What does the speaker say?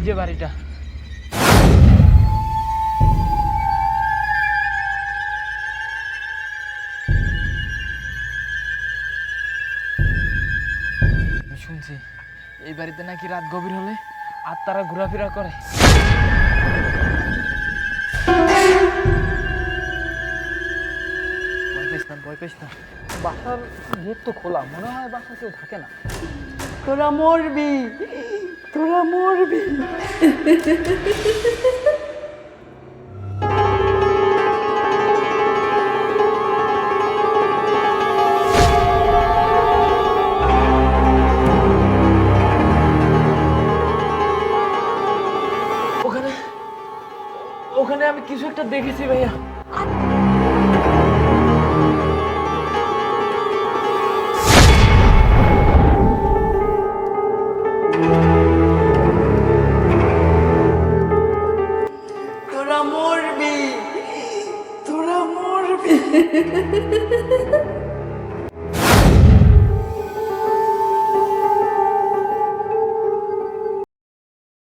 এই যে বাড়িটা। শুনছি, এই বাড়িতে নাকি রাত গভীর হলে আত্মারা ঘোরাফেরা করে। বাসার গেট তো খোলা, মনে হয় বাসা কেউ থাকে না। তোরা মরবি। তোরা মরবি ওখানে আমি কিছু একটা দেখেছি ভাইয়া। তোরা মরবি তোরা মরবি।